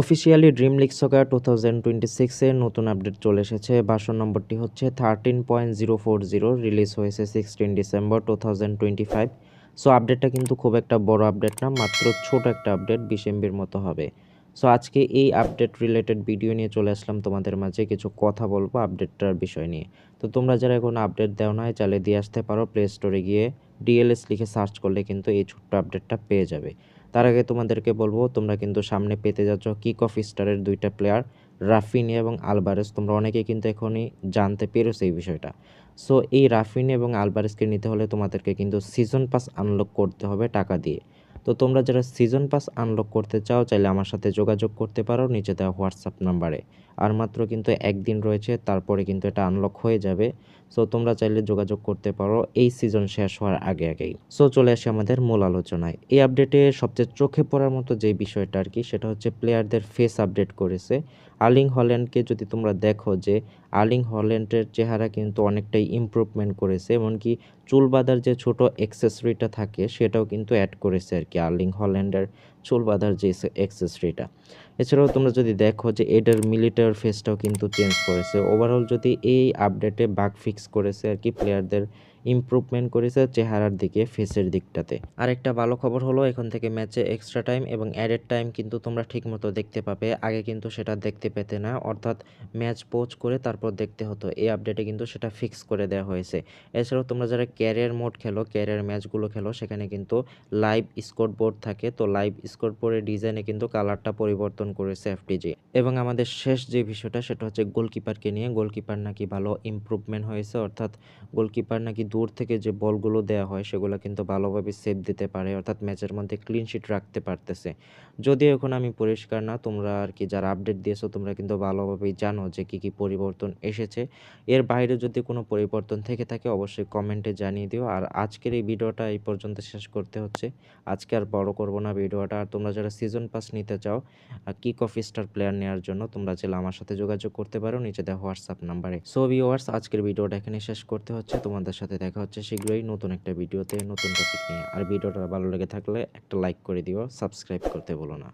Officially dream league soccer two thousand twenty সিক্সের নতুন update চলে এসেছে। ভাষণ নম্বরটি হচ্ছে thirteen point zero four zero release হয়েছে sixteen December two thousand twenty five so আপডেটটা কিন্তু খুব একটা বড় আপডেট না, মাত্র ছোট একটা আপডেট বিশ এমবির মতো হবে। সো আজকে এই আপডেট রিলেটেড ভিডিও নিয়ে চলে আসলাম তোমাদের মাঝে। কিছু কথা বলব আপডেটটার বিষয় নিয়ে। তো তোমরা যারা এখন আপডেট দেও না চালিয়ে দিয়ে আসতে পারো। প্লে স্টোরে গিয়ে ডিএলএস লিখে সার্চ করলে কিন্তু এই ছোট্ট আপডেটটা পেয়ে যাবে। তার আগে তোমাদেরকে বলব, তোমরা কিন্তু সামনে পেতে যাচ্ছ কিক অফ স্টারের দুইটা প্লেয়ার রাফিনি এবং আলবারেস তোমরা অনেকেই কিন্তু এখনই জানতে পেরেছ এই বিষয়টা। সো এই রাফিনি এবং আলবারেসকে নিতে হলে তোমাদেরকে কিন্তু সিজন পাস আনলক করতে হবে টাকা দিয়ে। তো তোমরা যারা সিজন পাস আনলক করতে চাও, চাইলে আমার সাথে যোগাযোগ করতে পারো নিচে দেওয়া হোয়াটসঅ্যাপ নাম্বারে আর মাত্র কিন্তু একদিন রয়েছে, তারপরে কিন্তু এটা আনলক হয়ে যাবে। সো তোমরা চাইলে যোগাযোগ করতে পারো, এই সিজন শেষ হওয়ার আগে আগেই। সো চলে আসি আমাদের মূল আলোচনায়। এই আপডেটে সবচেয়ে চোখে পড়ার মতো যে বিষয়টা আর কি, সেটা হচ্ছে প্লেয়ারদের ফেস আপডেট করেছে। আর্লিং হল্যান্ডকে যদি তোমরা দেখো যে আর্লিং হল্যান্ডের চেহারা কিন্তু অনেকটাই ইমপ্রুভমেন্ট করেছে, এমনকি চুল বাঁধার যে ছোট অ্যাক্সেসরিটা থাকে সেটাও কিন্তু অ্যাড করেছে আর কি আর্লিং হল্যান্ডের চুল বাঁধার যে অ্যাক্সেসরিটা এছাড়াও তোমরা যদি দেখো যে এটার মিলিটার ফেসটাও কিন্তু চেঞ্জ করেছে। ওভারঅল যদি এই আপডেটে বাগ ফিক্স করেছে আর কি প্লেয়ারদের ইমপ্রুভমেন্ট করেছে চেহারার দিকে ফেসের দিকটাতে। আর একটা ভালো খবর হলো, এখন থেকে ম্যাচে এক্সট্রা টাইম এবং অ্যাডেড টাইম কিন্তু তোমরা ঠিকমতো দেখতে পাবে। আগে কিন্তু সেটা দেখতে পেতে না, অর্থাৎ ম্যাচ পোচ করে তারপর দেখতে হতো। এই আপডেটে কিন্তু সেটা ফিক্স করে দেওয়া হয়েছে। এছাড়াও তোমরা যারা ক্যারিয়ার মোড খেলো ক্যারিয়ার ম্যাচগুলো খেলো, সেখানে কিন্তু লাইভ স্কোর বোর্ড থাকে। তো লাইভ স্কোর বোর্ডের ডিজাইনে কিন্তু কালারটা পরিবর্তন করেছে এফটিজি এবং আমাদের শেষ যে বিষয়টা, সেটা হচ্ছে গোলকিপারকে নিয়ে। গোলকিপার নাকি ভালো ইমপ্রুভমেন্ট হয়েছে, অর্থাৎ গোলকিপার নাকি দূর থেকে যে বলগুলো দেওয়া হয়, সেগুলো কিন্তু ভালোভাবে সেভ দিতে পারে, অর্থাৎ ম্যাচের মধ্যে ক্লিন শিট রাখতে পারতেছে। যদিও এখন আমি পরিষ্কার না, তোমরা আর কি যারা আপডেট দিয়েছ, তোমরা কিন্তু ভালোভাবেই জানো যে কী কী পরিবর্তন এসেছে। এর বাইরে যদি কোনো পরিবর্তন থেকে থাকে, অবশ্যই কমেন্টে জানিয়ে দিও। আর আজকের এই ভিডিওটা এই পর্যন্ত শেষ করতে হচ্ছে। আজকে আর বড় করব না ভিডিওটা। আর তোমরা যারা সিজন পাস নিতে চাও কিক অফ স্টার প্লেয়ার নেওয়ার জন্য, তোমরা চাইলে আমার সাথে যোগাযোগ করতে পারো, নিচে দেওয়া হোয়াটসঅ্যাপ নাম্বারে। সো ভিওয়ার্স আজকের ভিডিওটা এখানে শেষ করতে হচ্ছে। তোমাদের সাথে দেখা হচ্ছে শীঘ্রই নতুন একটা ভিডিওতে, নতুন টপিক নিয়ে। আর ভিডিওটা ভালো লেগে থাকলে একটা লাইক করে দিও সাবস্ক্রাইব করতে বলো না।